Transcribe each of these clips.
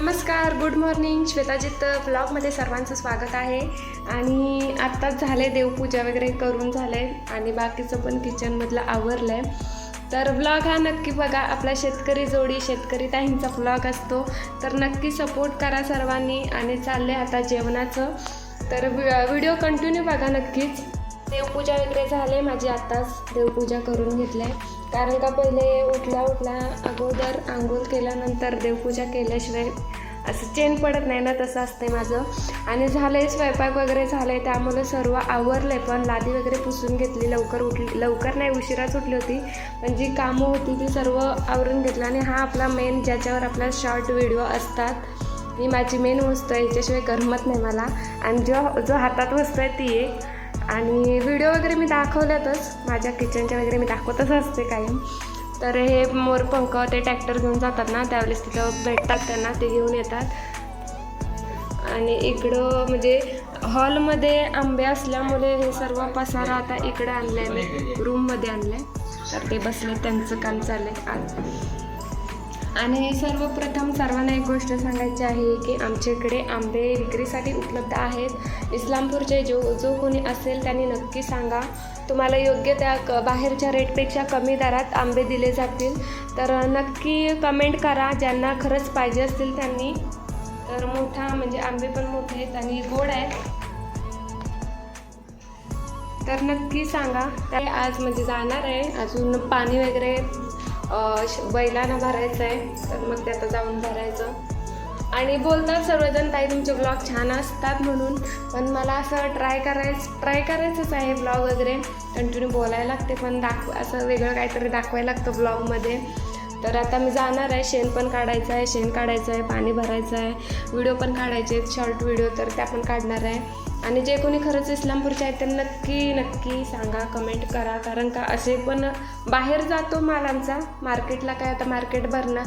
नमस्कार good morning श्वेताजित ब्लॉगमध्ये सर्वांचं स्वागत आहे. आणि आत्ताच झाले देवपूजा वगैरे करून झाले आणि बाकीचं पण किचनमधलं आवरलं आहे तर ब्लॉग हा नक्की बघा आपला शेतकरी जोडी शेतकरी ताईंचा ब्लॉग असतो. तर नक्की सपोर्ट करा सर्वांनी आणि चालले आता जेवणाचं. तर व्हिडिओ कंटिन्यू बघा नक्कीच. देवपूजा वगैरे झाले माझी आत्ताच देवपूजा करून घेतली आहे कारण का पहिले उठला उठला अगोदर आंघोळ केल्यानंतर देवपूजा केल्याशिवाय असं चेन पडत नाही ना तसं असते माझं. आणि झालंय स्वयंपाक वगैरे झालंय त्यामुळे सर्व आवरलंय पण लादी वगैरे पुसून घेतली लवकर उठली लवकर नाही उशिराच उठली होती. पण जी कामं होती ती सर्व आवरून घेतलं आणि हा आपला मेन ज्याच्यावर आपला शॉर्ट व्हिडिओ असतात ही माझी मेन वस्तू आहे याच्याशिवाय करमत नाही मला. आणि जो जो हातात वस्तू आहे ती एक. आणि व्हिडिओ वगैरे मी दाखवल्यातच. माझ्या किचनच्या वगैरे मी दाखवतच असते कायम. तर हे मोरपंख ते ट्रॅक्टर घेऊन जातात ना त्यावेळेस तिथं भेटतात त्यांना ते घेऊन येतात. आणि इकडं म्हणजे हॉलमध्ये आंबे असल्यामुळे हे सर्व पसारा आता इकडे आणलं आहे मी रूममध्ये आणलं आहे तर ते बसले त्यांचं काम चाललं आहे आज. आणि सर्वप्रथम सर्वांना एक गोष्ट सांगायची आहे की आमच्या इकडे आंबे विक्रीसाठी उपलब्ध आहेत. इस्लामपूरचे जो जो कोणी असेल त्यांनी नक्की सांगा. तुम्हाला योग्य त्या क बाहेरच्या रेटपेक्षा कमी दरात आंबे दिले जातील. तर नक्की कमेंट करा. ज्यांना खरंच पाहिजे असतील त्यांनी. तर मोठा म्हणजे आंबे पण मोठे आहेत आणि गोड आहेत. तर नक्की सांगा. ते आज म्हणजे जाणार आहे. अजून पाणी वगैरे बैलांना भरायचं आहे तर मग ते आता जाऊन भरायचं. आणि बोलतात सर्वजण ताई तुमचे ब्लॉग छान असतात म्हणून. पण मला असं ट्राय करायचं ट्राय करायचंच आहे ब्लॉग वगैरे. कंटिन्यू बोलायला लागते पण दाखव असं वेगळं काहीतरी दाखवायला लागतं ब्लॉगमध्ये तर आता मी जाणार आहे. शेण पण काढायचं आहे शेण काढायचं आहे पाणी भरायचं आहे. व्हिडिओ पण काढायचे आहेत शॉर्ट व्हिडिओ तर त्या पण काढणार आहे. आणि जे कोणी खरंच इस्लामपूरचे आहेत त्यांना नक्की नक्की सांगा कमेंट करा. कारण का असे पण बाहेर जातो माल आमचा. मार्केटला काय आता मार्केट भरणं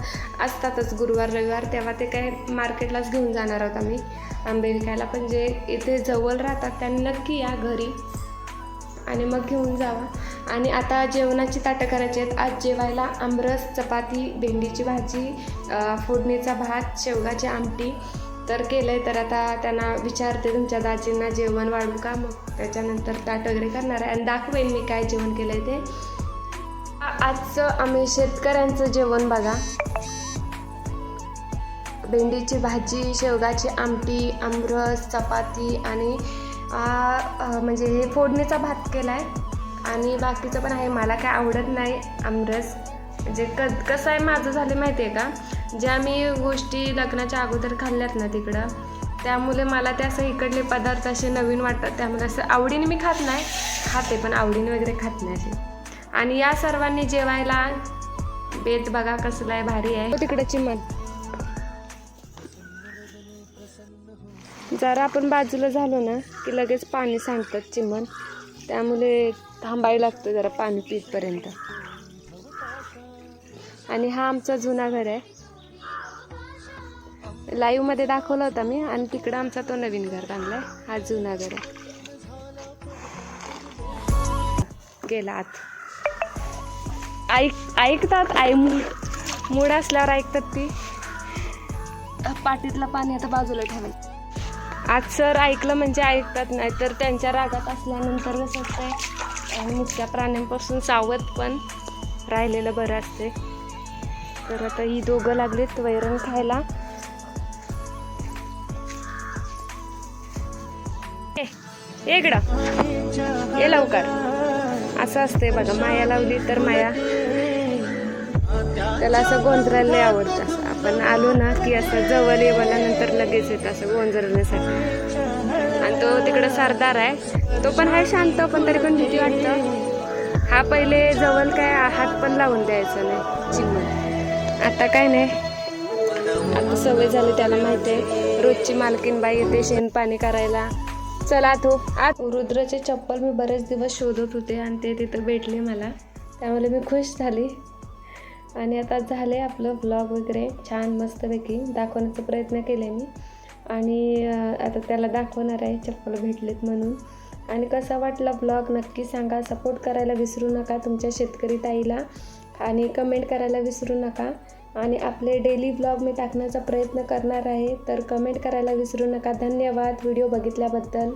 असतातच गुरुवार रविवार. तेव्हा ते काय मार्केटलाच घेऊन जाणार आहोत आम्ही. आंबे विकायला. पण जे इथे जवळ राहतात त्यांनी नक्की या घरी. आणि मग घेऊन जावा. आणि आता जेवणाची ताटं करायची आहेत. आज जेवायला आमरस चपाती भेंडीची भाजी फोडणीचा भात शेवगाची आमटी तर केलं आहे तर आता त्यांना विचारते तुमच्या दाजींना जेवण वाढू का? मग त्याच्यानंतर ताट वगैरे करणार आहे. आणि दाखवेन मी काय जेवण केलं आहे ते आजचं आम्ही शेतकऱ्यांचं जेवण बघा. भेंडीची भाजी शेवगाची आमटी आमरस चपाती आणि म्हणजे हे फोडणीचा भात केला आहे आणि बाकीचं पण आहे. मला काय आवडत नाही आमरस. म्हणजे क कसं आहे माझं झालं माहिती आहे का? ज्या मी गोष्टी लग्नाच्या अगोदर खाल्ल्यात ना तिकडं त्यामुळे मला ते असं इकडले पदार्थ असे नवीन वाटतात. त्यामुळे असं आवडीने मी खात नाही. खाते पण आवडीने वगैरे खात नाही आणि या सर्वांनी जेवायला बेत बघा कसला आहे भारी आहे. हो, तिकडे चिमण. जरा आपण बाजूला झालो ना की लगेच पाणी सांगतात चिमण. त्यामुळे थांबायला लागतं जरा पाणी पितपर्यंत. आणि हा आमचा जुना घर आहे. लाईव्हमध्ये दाखवला होता मी. आणि तिकडं आमचा तो नवीन घर बांधलाय. हा जुना घर आहे. गेला आत. ऐक ऐकतात आई मूड मूड असल्यावर ऐकतात ती. पाटीतला पाणी आता बाजूला ठेवायचं आज सर ऐकलं म्हणजे ऐकतात नाही तर त्यांच्या रागात असल्यानंतर कसं असतंय? आणि मुख्या प्राण्यांपासून सावध पण राहिलेलं बरं असते तर आता ही दोघं लागलीत वैरण खायला. ये इकडं. ये लवकर. असं असते बघा माया लावली तर माया. त्याला असं गोंजरायला लय आवडतं असं. आपण आलो ना की असं जवळ येवाल्यानंतर लगेच येतं असं गोंजरण्यासाठी आणि तो तिकडं सरदार आहे. तो पण आहे शांत पण तरी पण भीती वाटतं. हा पहिले जवळ काय हात पण लावून द्यायचा नाही चिमण आता काय नाही. आता सवय झाली त्याला माहिती आहे. रोजची मालकीन बाई येते शेण पाणी करायला. चला तो. आज रुद्रचे चप्पल मी बरेच दिवस शोधत होते आणि ते तिथं भेटले मला. त्यामुळे मी खुश झाली. आणि आता झाले आपलं ब्लॉग वगैरे. छान मस्तपैकी दाखवण्याचा प्रयत्न केले मी. आणि आता त्याला दाखवणार आहे चप्पल भेटलेत म्हणून. आणि कसा वाटला ब्लॉग नक्की सांगा. सपोर्ट करायला विसरू नका तुमच्या शेतकरी ताईला. आणि कमेंट करायला विसरू नका. आणि आपले डेली ब्लॉग मी टाकण्याचा प्रयत्न करणार आहे. तर कमेंट करायला विसरू नका. धन्यवाद. व्हिडिओ बघितल्याबद्दल.